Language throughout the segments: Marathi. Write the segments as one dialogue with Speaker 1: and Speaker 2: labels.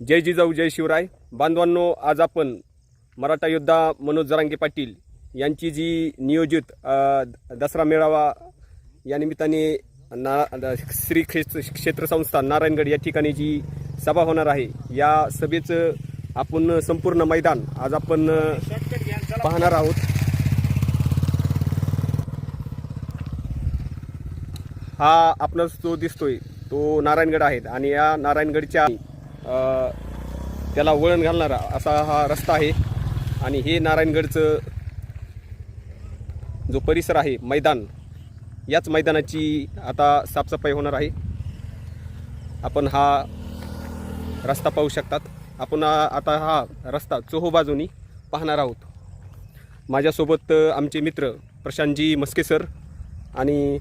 Speaker 1: जय जिजाऊ जय शिवराय. बांधवांनो आज आपण मराठा योद्धा मनोज जरांगे पाटील यांची जी नियोजित दसरा मेळावा या निमित्ताने ना द- श्री क्षेत्र क्षेत्र संस्था नारायणगड या ठिकाणी जी सभा होणार आहे या सभेचं आपण संपूर्ण मैदान आज आपण पाहणार आहोत. हा आपणास जो दिसतोय तो नारायणगड आहे. आणि या नारायणगडच्या त्याला वळण घालणारा असा हा रस्ता आहे. आणि हे नारायणगडचं जो परिसर आहे मैदान याच मैदानाची आता साफसफाई होणार आहे. आपण हा रस्ता पाहू शकतात. आपण आता हा रस्ता चोहो बाजूनी पाहणार आहोत. माझ्यासोबत आमचे मित्र प्रशांतजी मस्के सर आणि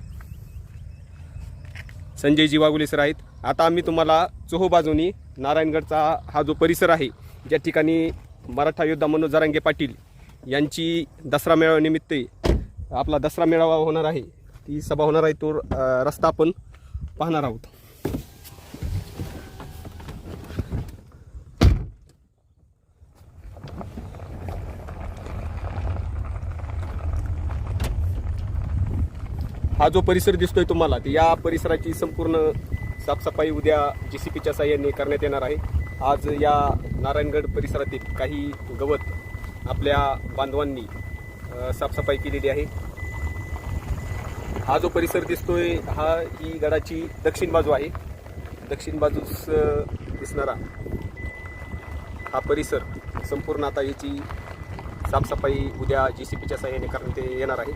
Speaker 1: संजयजी वाघुले सर आहेत. आता आम्ही तुम्हाला चोहो बाजूनी नारायणगडचा हा जो परिसर आहे ज्या ठिकाणी मराठा योद्धा मनोज जरांगे पाटील यांची दसरा मेळाव्यानिमित्त आपला दसरा मेळावा होणार आहे ती सभा होणार आहे तो रस्ता आपण पाहणार आहोत. हा जो परिसर दिसतोय तुम्हाला या परिसराची संपूर्ण साफसफाई उद्या जी सी पीच्या साह्याने करण्यात येणार आहे. आज या नारायणगड परिसरातील काही गवत आपल्या बांधवांनी साफसफाई केलेली आहे. हा जो परिसर दिसतोय हा ही गडाची दक्षिण बाजू आहे. दक्षिण बाजूस दिसणारा हा परिसर संपूर्ण आता याची साफसफाई उद्या जी सी पीच्या साह्याने करण्यात येणार आहे.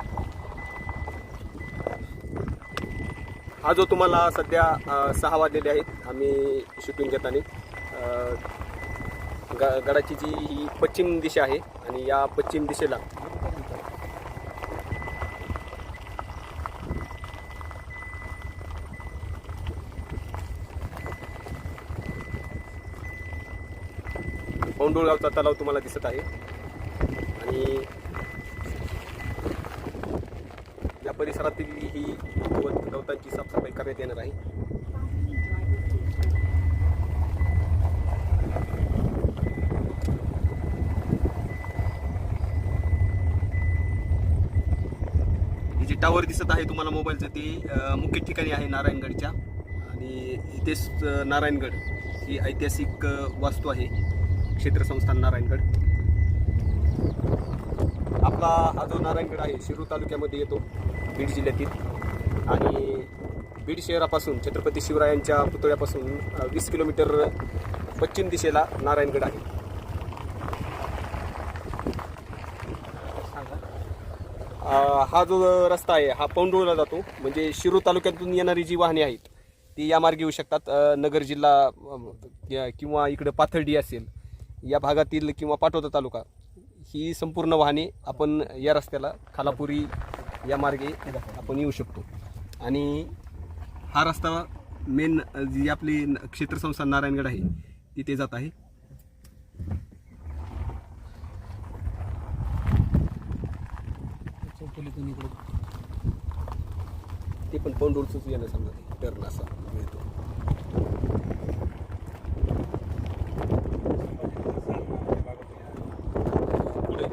Speaker 1: हा जो तुम्हाला सध्या सहा वाजलेले आहेत आम्ही शूटिंग घेताना ग गडाची जी ही पश्चिम दिशा आहे आणि या पश्चिम दिशेला पौंडुळगावचा तलाव तुम्हाला दिसत आहे. आणि या परिसरातील ही गवत गवतांची साफसफाई करण्यात येणार आहे. जे टावर दिसत आहे तुम्हाला मोबाईलचं ते मुख्य ठिकाणी आहे नारायणगडच्या. आणि इथेच नारायणगड ही ऐतिहासिक वास्तू आहे. क्षेत्र संस्थान नारायणगड. आपला हा जो नारायणगड आहे शिरूर तालुक्यामध्ये येतो. बीड जिल्ह्यातील आणि बीड शहरापासून छत्रपती शिवरायांच्या पुतळ्यापासून वीस किलोमीटर पश्चिम दिशेला नारायणगड आहे. हा जो रस्ता आहे हा पौंडोळला जातो. म्हणजे शिरूर तालुक्यातून येणारी जी वाहने आहेत ती या मार्गे येऊ शकतात. नगर जिल्हा किंवा इकडं पाथर्डी असेल या भागातील किंवा पाटोदा तालुका ही संपूर्ण वाहने आपण या रस्त्याला खालापुरी या मार्गे आपण येऊ शकतो. आणि हा रस्ता मेन जी आपली न- क्षेत्रसंस्था नारायणगड आहे तिथे जात आहे. ते पण पौंडूरचंच येणं समजा टर्न असा मिळतो पुढे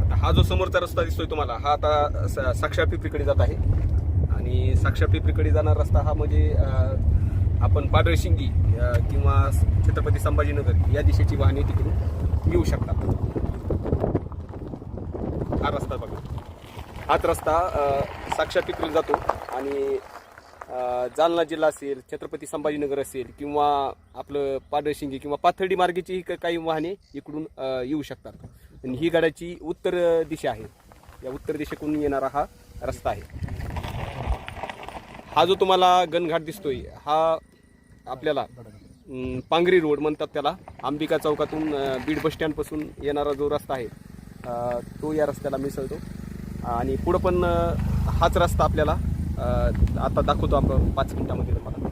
Speaker 1: आता हा जो समोरचा रस्ता दिसतोय तुम्हाला. हा आता साक्षा पिपरीकडे जात आहे. आणि साक्षा पिपरीकडे जाणारा रस्ता हा म्हणजे आपण पाडळशिंगी किंवा छत्रपती संभाजीनगर या दिशेची वाहने तिकडून येऊ शकतात. हा रस्ता बघा. हाच रस्ता साक्षा साक्षर पिपरीला जातो. आणि जालना जिल्हा असेल छत्रपती संभाजीनगर असेल किंवा आपलं पाडळशिंगी किंवा पाथर्डी मार्गेची काही वाहने इकडून येऊ शकतात. आणि ही गाड्याची उत्तर दिशा आहे. या उत्तर दिशेकडून येणारा हा रस्ता आहे. हा जो तुम्हाला गणघाट दिसतोय हा आपल्याला पांगरी रोड म्हणतात त्याला अंबिका चौकातून बीड बस स्टँडपासून येणारा जो रस्ता आहे तो या रस्त्याला मिसळतो. आणि पुढं पण हाच रस्ता आपल्याला आता दाखवतो आपण पाच मिनिटामध्ये तुम्हाला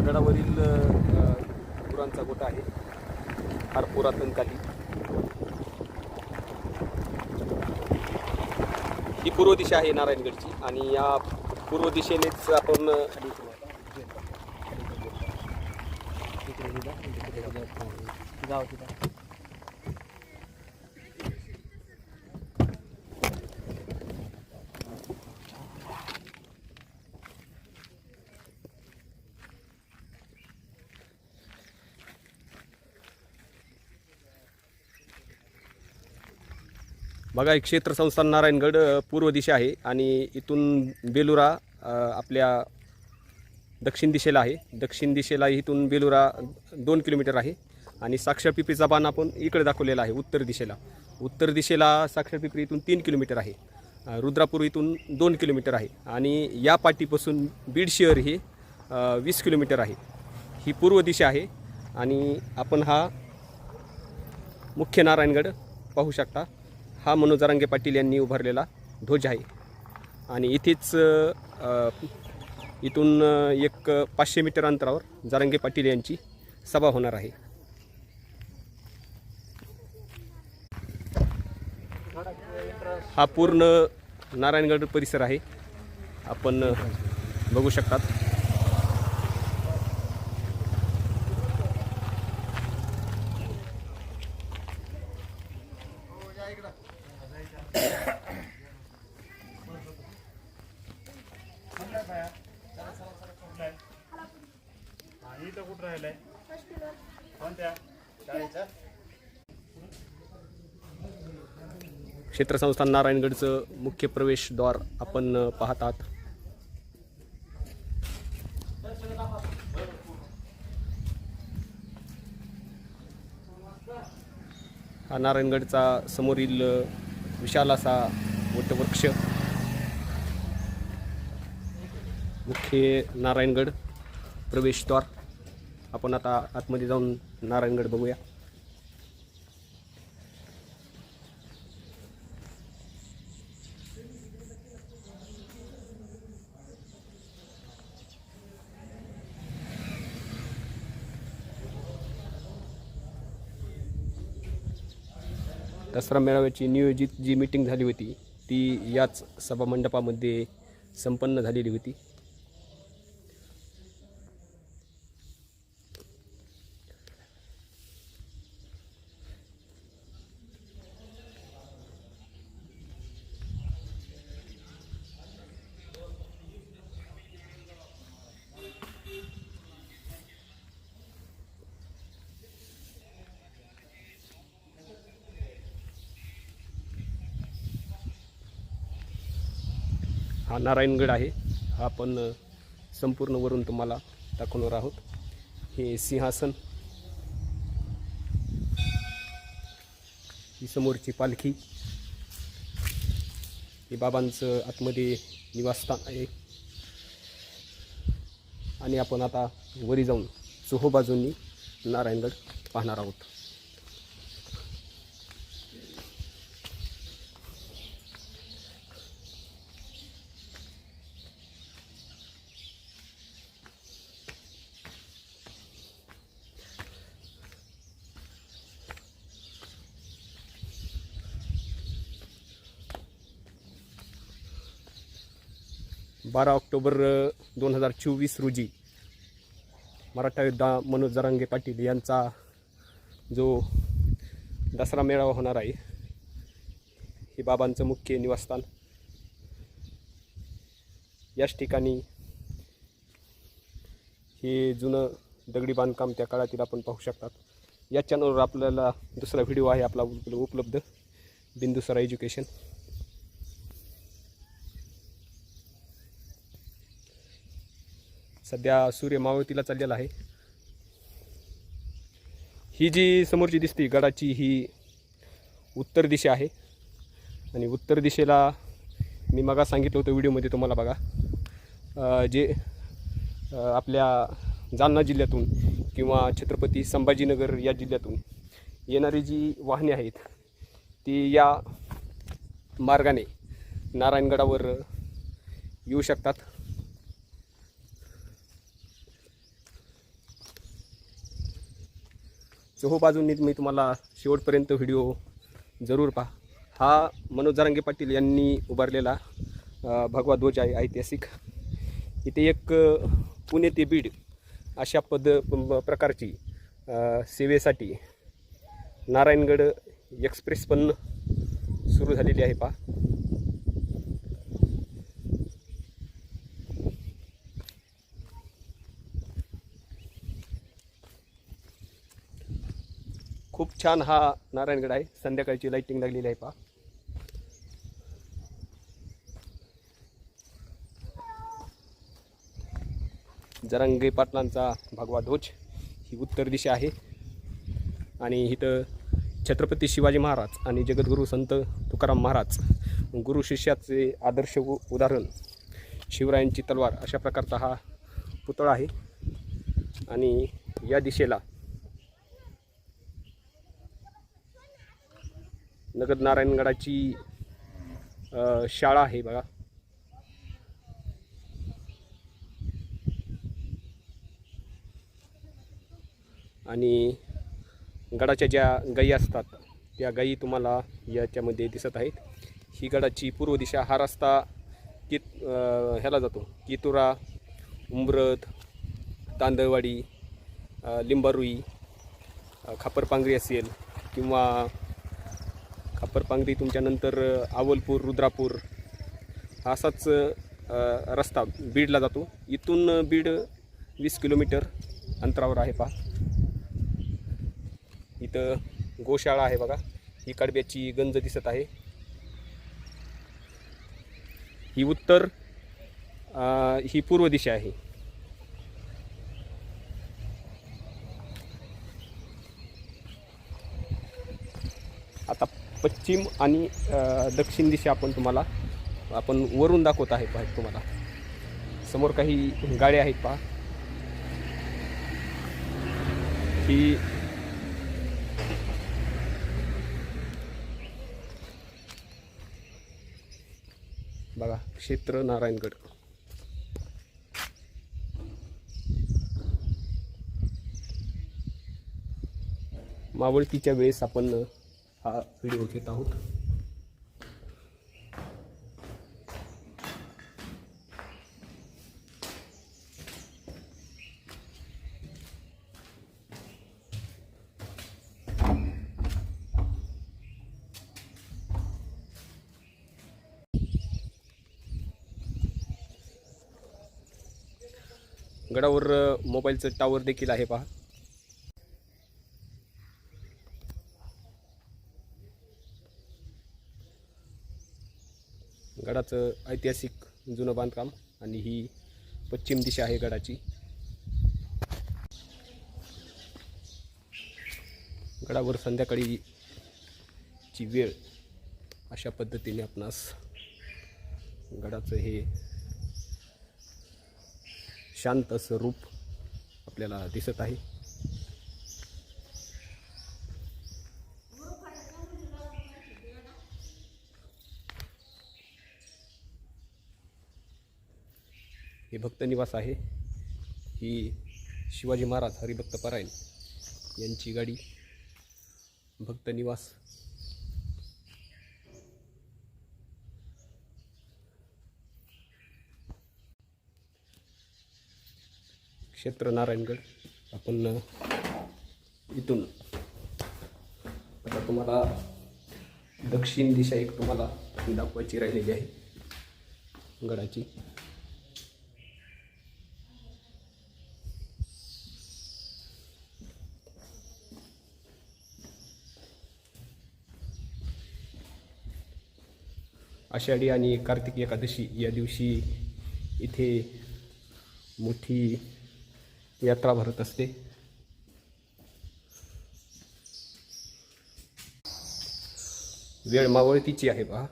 Speaker 1: गडावरील अ, होत आहे. फार पुरातन काली ही पूर्व दिशा आहे नारायणगडची आणि या पूर्व दिशेनेच आपण
Speaker 2: गाव तिथं
Speaker 1: बघा एक क्षेत्र संस्थान नारायणगड पूर्व दिशा आहे आणि इथून बेलुरा आपल्या दक्षिण दिशेला आहे. दक्षिण दिशेला इथून बेलुरा दोन किलोमीटर आहे आणि साक्षर पिपरीचा बाण आपण इकडे दाखवलेला आहे उत्तर दिशेला. उत्तर दिशेला साक्षर पिपरी इथून तीन किलोमीटर आहे. रुद्रापूर इथून दोन किलोमीटर आहे आणि या पाटीपासून बीड शहर हे वीस किलोमीटर आहे. ही पूर्व दिशा आहे आणि आपण हा मुख्य नारायणगड पाहू शकता. हा मनोज जरांगे पाटील यांनी उभारलेला ध्वज आहे. आणि इथेच इथून एक पाचशे मीटर अंतरावर जारंगे पाटील यांची सभा होणार आहे. हा पूर्ण नारायणगड परिसर आहे. आपण बघू शकतात. क्षेत्रसंस्थान नारायणगडचं मुख्य प्रवेशद्वार आपण पाहतात पाहत आहात. हा नारायणगडचा समोरील विशाल असा वटवृक्ष मुख्य नारायणगड प्रवेशद्वार. आपण आता आतमध्ये जाऊन नारायणगड बघूया. दसरा मेळाव्याची नियोजित जी मीटिंग झाली होती ती याच सभामंडपामध्ये संपन्न झालेली होती. हा नारायणगड आहे. हा आपण संपूर्ण वरून तुम्हाला दाखवणार आहोत. हे सिंहासन. ही समोरची पालखी. हे बाबांचं आतमध्ये निवासस्थान आहे. आणि आपण आता वरी जाऊन चोहो बाजूंनी नारायणगड पाहणार आहोत. बारा ऑक्टोबर दोन हजार चोवीस रोजी मराठा योद्धा मनोज जरांगे पाटील यांचा जो दसरा मेळावा होणार आहे हे बाबांचं मुख्य निवासस्थान. याच ठिकाणी हे जुनं दगडी बांधकाम त्या काळातील आपण पाहू शकतात. या चॅनलवर आपल्याला दुसरा व्हिडिओ आहे आपला उपलब्ध. बिंदुसरा एज्युकेशन. सध्या सूर्य मावळतीला चाललेला आहे. ही जी समोरची दिसते गडाची ही उत्तर दिशा आहे. आणि उत्तर दिशेला मी मगा सांगितलं होतं व्हिडिओमध्ये तुम्हाला बघा. जे आपल्या जालना जिल्ह्यातून किंवा छत्रपती संभाजीनगर या जिल्ह्यातून येणारी जी वाहने आहेत ती या मार्गाने नारायणगडावर येऊ शकतात. चहो बाजूंनी मी तुम्हाला शेवटपर्यंत व्हिडिओ जरूर पहा. हा मनोज जरांगे पाटील यांनी उभारलेला भगवा ध्वज आहे ऐतिहासिक. इथे एक पुणे ते बीड अशा पद प- प्रकारची सेवेसाठी नारायणगड एक्सप्रेस पण सुरू झालेली आहे पहा. खूप छान हा नारायणगड आहे. संध्याकाळची लाईटिंग लागलेली आहे पहा. जरांगे पाटलांचा भगवा ध्वज ही उत्तर दिशा आहे. आणि इथं छत्रपती शिवाजी महाराज आणि जगद्गुरू संत तुकाराम महाराज गुरु शिष्याचे आदर्श उ- उदाहरण शिवरायांची तलवार अशा प्रकारचा हा पुतळा आहे. आणि या दिशेला नगद नारायणगडाची शाळा आहे बघा. आणि गडाच्या ज्या गायी असतात त्या गायी तुम्हाला याच्यामध्ये दिसत आहेत. ही गडाची पूर्व दिशा हा रस्ता कित ह्याला जातो. कितुरा उंबरत तांदळवाडी लिंबारुई खापरपांगरी असेल किंवा खापरपांगरी तुमच्यानंतर आवलपूर रुद्रापूर असाच रस्ता बीडला जातो. इथून बीड वीस किलोमीटर अंतरावर आहे पहा. इथं गोशाळा आहे बघा. ही कडब्याची गंज दिसत आहे. ही उत्तर आ, ही पूर्व दिशा आहे. आता पश्चिम आणि दक्षिण दिशा आपण तुम्हाला आपण वरून दाखवत आहे पाहत तुम्हाला. समोर काही गाड्या आहेत पहा. ही बघा क्षेत्र नारायणगड. मावळतीच्या वेळेस आपण हा व्हिडिओ घेत आहोत. गडावर मोबाईलचं टावर देखील आहे पहा. गडाचं ऐतिहासिक जुनं बांधकाम आणि ही पश्चिम दिशा आहे गडाची. गडावर संध्याकाळी ची वेळ अशा पद्धतीने आपणास गडाचं हे शांत असं रूप आपल्याला दिसत आहे. भक्त निवास आहे. ही शिवाजी महाराज हरिभक्त परायण यांची गाडी भक्त निवास. क्षेत्र नारायणगड. आपण इथून आता तुम्हाला दक्षिण दिशा एक तुम्हाला दाखवायची राहिलेली आहे. गडाची. आषाढी आणि कार्तिक एकादशी या दिवशी इथे मोठी यात्रा भरत असते. वेळ मावळतीची आहे पहा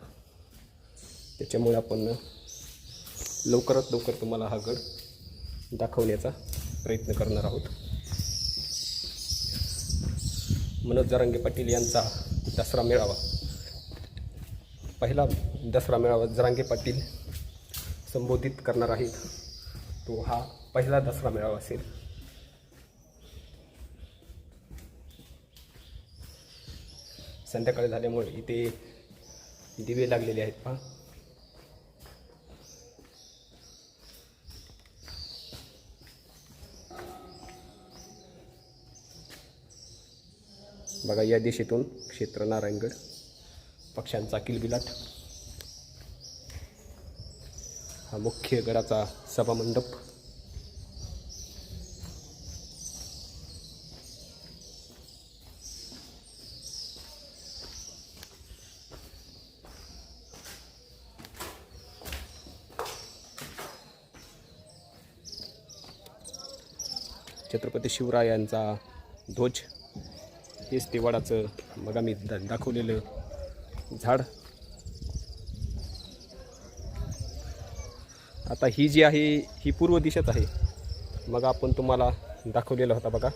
Speaker 1: त्याच्यामुळे आपण लवकरात लवकर तुम्हाला हा गड दाखवण्याचा प्रयत्न करणार आहोत. मनोज जरंगे पाटील यांचा दसरा मेळावा. पहिला दसरा मेळावा जरांगे पाटील संबोधित करणार आहेत. तो हा पहिला दसरा मेळावा असेल. संध्याकाळी झाल्यामुळे इथे दिवे लागलेले आहेत पहा. बघा या दिशेतून क्षेत्र नारायणगड पक्ष्यांचा किलबिलाट. हा मुख्य गडाचा सभामंडप. छत्रपती शिवरायांचा ध्वज हेच ते वडाचं बघा मी दाखवलेलं झाड. आता ही जी आहे ही पूर्व दिशेच आहे. मग आपण तुम्हाला दाखवलेला होता बघा.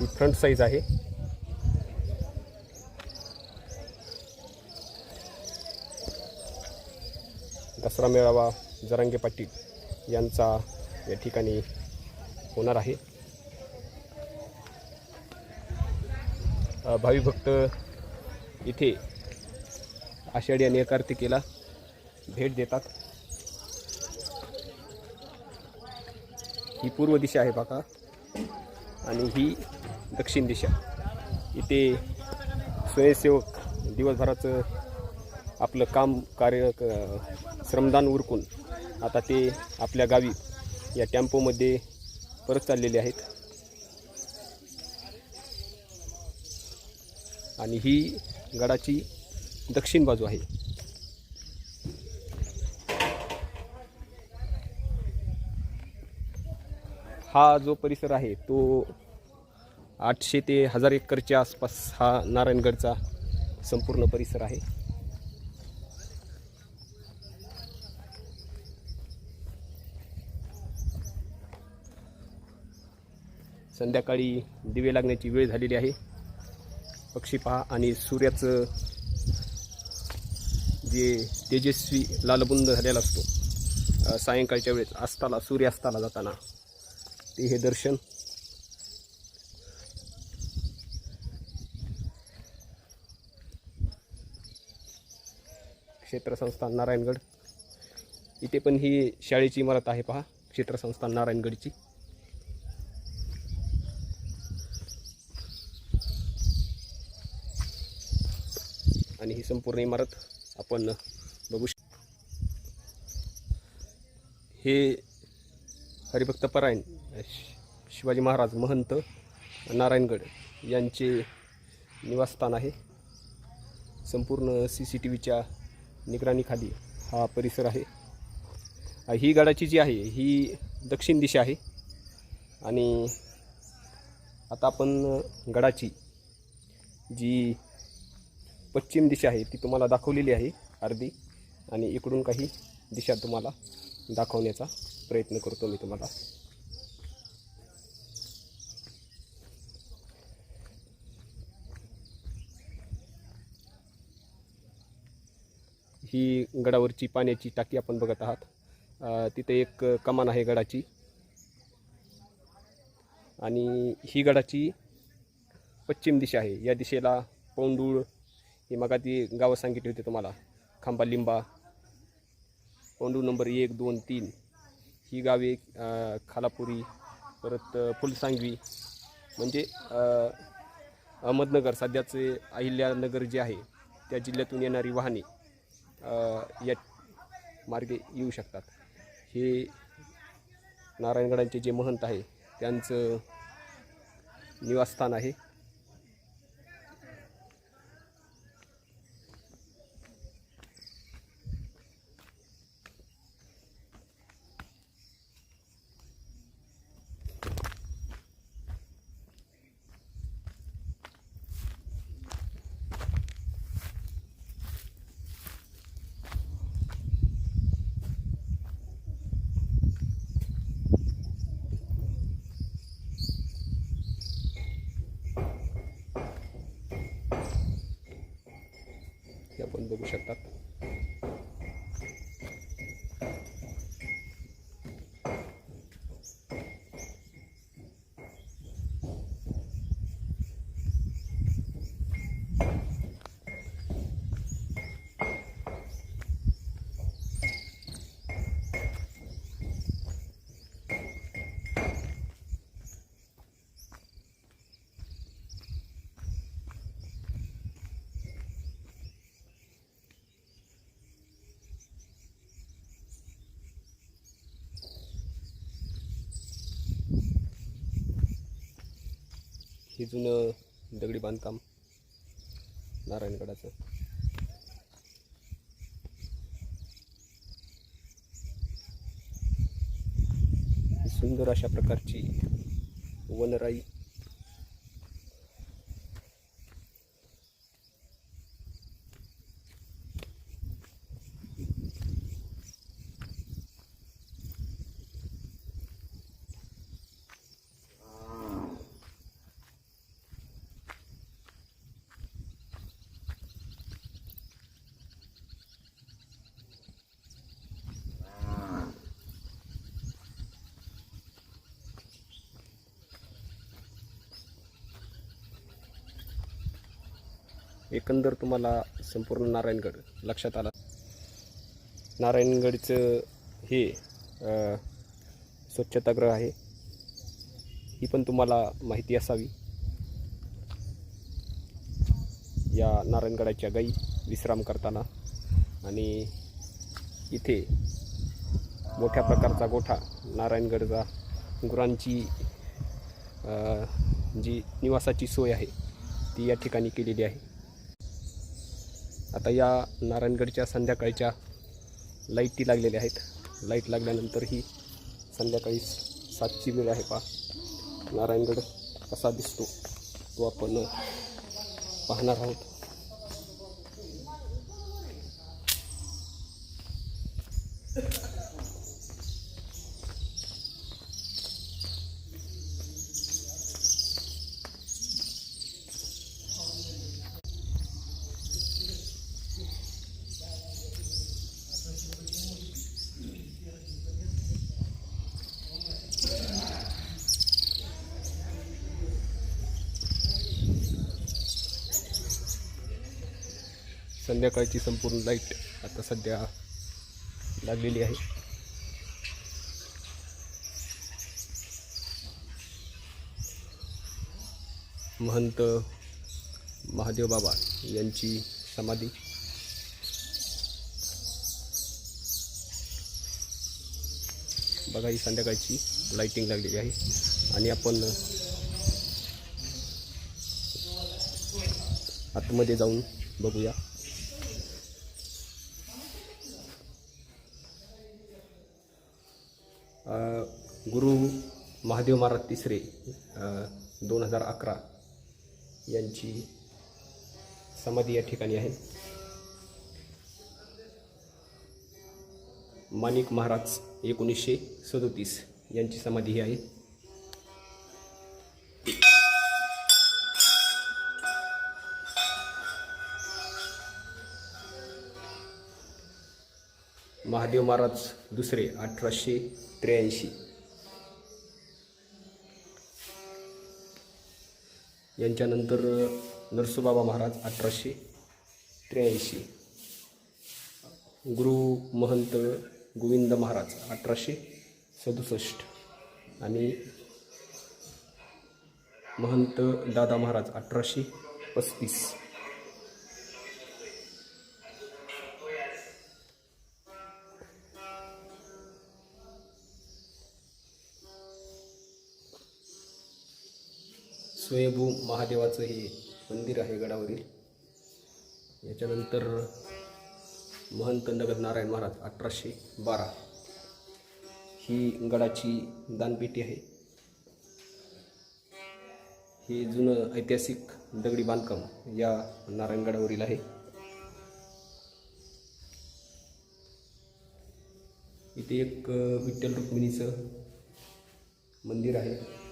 Speaker 1: ही फ्रंट साईज आहे. दसरा मेळावा जरांगे पाटील यांचा या ठिकाणी होणार आहे. अ, भावी भक्त इथे आषाढी आणि कार्तिकेला भेट देतात. ही पूर्व दिशा आहे बघा. आणि ही दक्षिण दिशा. इथे स्वयंसेवक दिवसभराचं आपलं काम कार्य क- श्रमदान उरकून आता ते आपल्या गावी या टेम्पोमध्ये परत चाललेले आहेत. आणि ही गडाची दक्षिण बाजू आहे. हा जो परिसर आहे तो आठशे ते हजार एकरच्या आसपास हा नारायणगडचा संपूर्ण परिसर आहे. संध्याकाळी दिवे लागण्याची वेळ झालेली आहे. पक्षी पहा आणि सूर्याचं जे तेजस्वी लालबुंद झालेला असतो सायंकाळच्या वेळेस अस्ताला सूर्यास्ताला जाताना. ते हे दर्शन. क्षेत्रसंस्थान नारायणगड. इथे पण ही शाळेची इमारत आहे पहा क्षेत्रसंस्थान नारायणगडची. आणि ही संपूर्ण इमारत आपण बघू शकतो हे हरिभक्त परायण शि- शिवाजी महाराज महंत नारायणगड यांचे निवासस्थान आहे. संपूर्ण सी सी टी व्हीच्या निगराणीखाली हा परिसर आहे. ही गडाची जी आहे ही दक्षिण दिशा आहे. आणि आता आपण गडाची जी पश्चिम दिशा आहे ती तुम्हाला दाखवलेली आहे अर्धी. आणि इकडून काही दिशा तुम्हाला दाखवण्याचा प्रयत्न करतो मी तुम्हाला. ही गडावरची पाण्याची टाकी आपण बघत आहात. तिथे एक कमान आहे गडाची. आणि ही गडाची पश्चिम दिशा आहे. या दिशेला पौंडूळ ही मग ती गावं सांगितली होती तुम्हाला. खांबा लिंबा. पौंडूळ नंबर एक दोन तीन. ही गावे खालापुरी परत फुलसांगवी म्हणजे अहमदनगर सध्याचे अहिल्यानगर जे आहे त्या जिल्ह्यातून येणारी वाहने या मार्गे येऊ शकतात. हे नारायणगडांचे जे महंत आहे त्यांचं निवासस्थान आहे हे आपण बघू शकतात. हे जुनं दगडी बांधकाम नारायणगडाचं. सुंदर अशा प्रकारची वनराई एकंदर तुम्हाला संपूर्ण नारायणगड लक्षात आला. नारायणगडचं हे स्वच्छताग्रह स्वच्छतागृह आहे. ही पण तुम्हाला माहिती असावी. या नारायणगडाच्या गाई विश्राम करताना आणि इथे मोठ्या प्रकारचा गोठा नारायणगडचा गुरांची जी निवासाची सोय आहे ती या ठिकाणी केलेली आहे. आता या नारायणगडच्या संध्याकाळच्या लाईटी लागलेल्या आहेत. लाइट लागल्यानंतर ही संध्याकाळी सातची वेळ आहे पा नारायणगड कसा दिसतो तो आपण पाहणार आहोत. संध्याकाळची संपूर्ण लाइट आता सध्या लागलेली आहे. महंत महादेव बाबा यांची समाधी. बघा ही संध्याकाळची लाईटिंग लागलेली आहे. आणि आपण आतमध्ये जाऊन बघूया. गुरु महादेव महाराज तिसरे दोन हजार अकरा यांची समाधी या ठिकाणी आहे. माणिक महाराज एकोणीसशे सदोतीस यांची समाधी ही आहे. महादेव महाराज दुसरे अठराशे त्र्याऐंशी. यांच्यानंतर नरसोबाबा महाराज अठराशे त्र्याऐंशी. गुरु महंत गोविंद महाराज अठराशे सदुसष्ट. आणि महंत दादा महाराज अठराशे पस्तीस. स्वयंभू महादेवाचं हे मंदिर आहे गडावरील. याच्यानंतर महंत नगर नारायण महाराज अठराशे बारा ही गडाची दानपेटी आहे. हे जुनं ऐतिहासिक दगडी बांधकाम या नारायणगडावरील आहे. इथे एक विठ्ठल रुक्मिणीचं मंदिर आहे.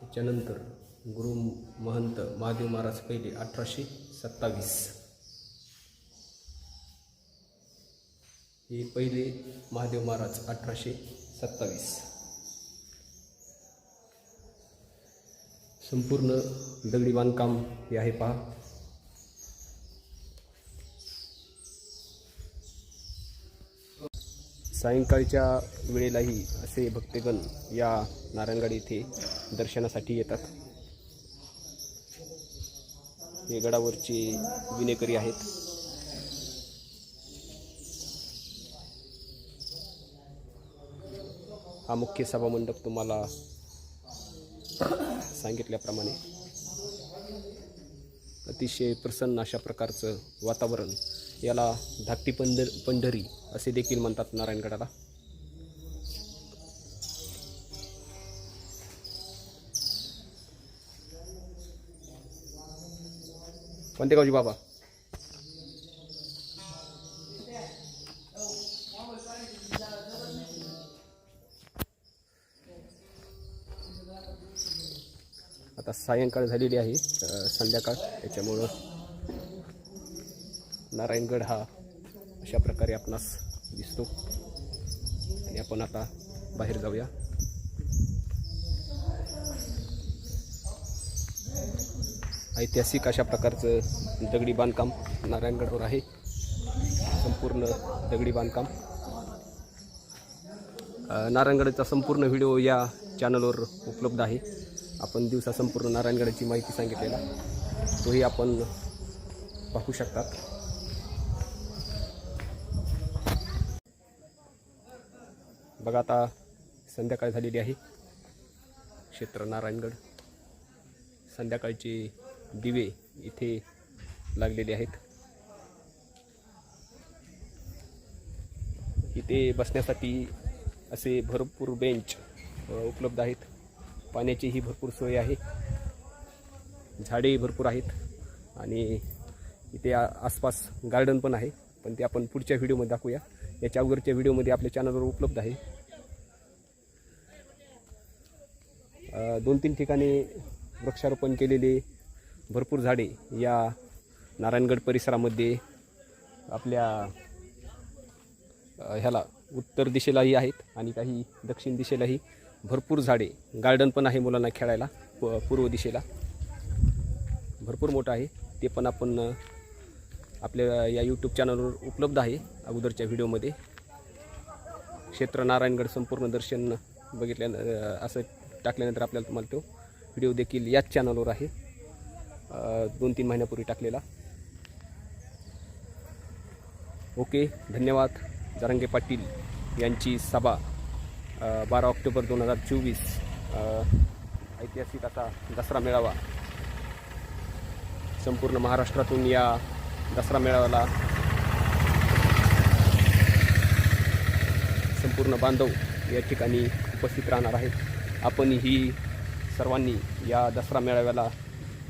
Speaker 1: त्याच्यानंतर गुरु महंत महादेव महाराज पहिले अठराशे सत्तावीस. हे पहिले महादेव महाराज अठराशे सत्तावीस. संपूर्ण दगडी बांधकाम हे आहे पहा. सायंकाळच्या वेळेलाही असे भक्तगण या नारायणगड येथे दर्शनासाठी येतात. हे गडावरचे विनेकरी आहेत. हा मुख्य सभामंडप तुम्हाला सांगितल्याप्रमाणे अतिशय प्रसन्न अशा प्रकारचं वातावरण याला धाकटी पंढर पंढरी असे देखील म्हणतात नारायणगडाला कोणते गावजी बाबा? आता सायंकाळ झालेली आहे संध्याकाळ. त्याच्यामुळं नारायणगड हा अशा प्रकारे आपणास दिसतो. आणि आपण आता बाहेर जाऊया. ऐतिहासिक अशा प्रकारचं दगडी बांधकाम नारायणगडवर आहे. संपूर्ण दगडी बांधकाम. नारायणगडचा नारायणगडाचा संपूर्ण व्हिडिओ या चॅनलवर उपलब्ध आहे. आपण दिवसा संपूर्ण नारायणगडाची माहिती सांगितलेला. तोही आपण पाहू शकतात. बघा आता संध्याकाळ झालेली आहे. क्षेत्र नारायणगड. संध्याकाळचे दिवे इथे लागलेले आहेत. इथे बसण्यासाठी असे भरपूर बेंच उपलब्ध आहेत. पाण्याचीही भरपूर सोय आहे. झाडेही भरपूर आहेत आणि इथे आसपास गार्डन पण आहे. पण ते आपण पुढच्या व्हिडिओमध्ये दाखवूया. याच्या अगोदरच्या व्हिडिओमध्ये आपल्या चॅनलवर उपलब्ध आहे. दोन तीन ठिकाणी वृक्षारोपण केलेले भरपूर झाडे या नारायणगड परिसरामध्ये आपल्या ह्याला उत्तर दिशेलाही आहेत आणि काही दक्षिण दिशेलाही भरपूर झाडे. गार्डन पण आहे मुलांना खेळायला प पूर्व दिशेला. भरपूर मोठं आहे. ते पण आपण आपल्या या यूट्यूब चॅनलवर उपलब्ध आहे अगोदरच्या व्हिडिओमध्ये क्षेत्र नारायणगड संपूर्ण दर्शन बघितल्या असं टाकल्यानंतर आपल्याला तुम्हाला तो व्हिडिओ देखील याच चॅनलवर आहे. दोन तीन महिन्यापूर्वी टाकलेला. ओके धन्यवाद. जारंगे पाटील यांची सभा बारा ऑक्टोबर दोन हजार चोवीस ऐतिहासिक असा दसरा मेळावा संपूर्ण महाराष्ट्रातून या दसरा मेळाव्याला संपूर्ण बांधव या ठिकाणी उपस्थित राहणार आहेत. आपण ही सर्वांनी या दसरा मेळाव्याला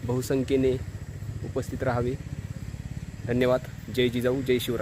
Speaker 1: बहुसंख्येने उपस्थित राहावे. धन्यवाद. जय जिजाऊ जय शिवराय.